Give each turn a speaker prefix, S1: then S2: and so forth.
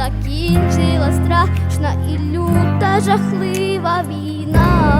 S1: закінчила страшна і люта жахлива війна.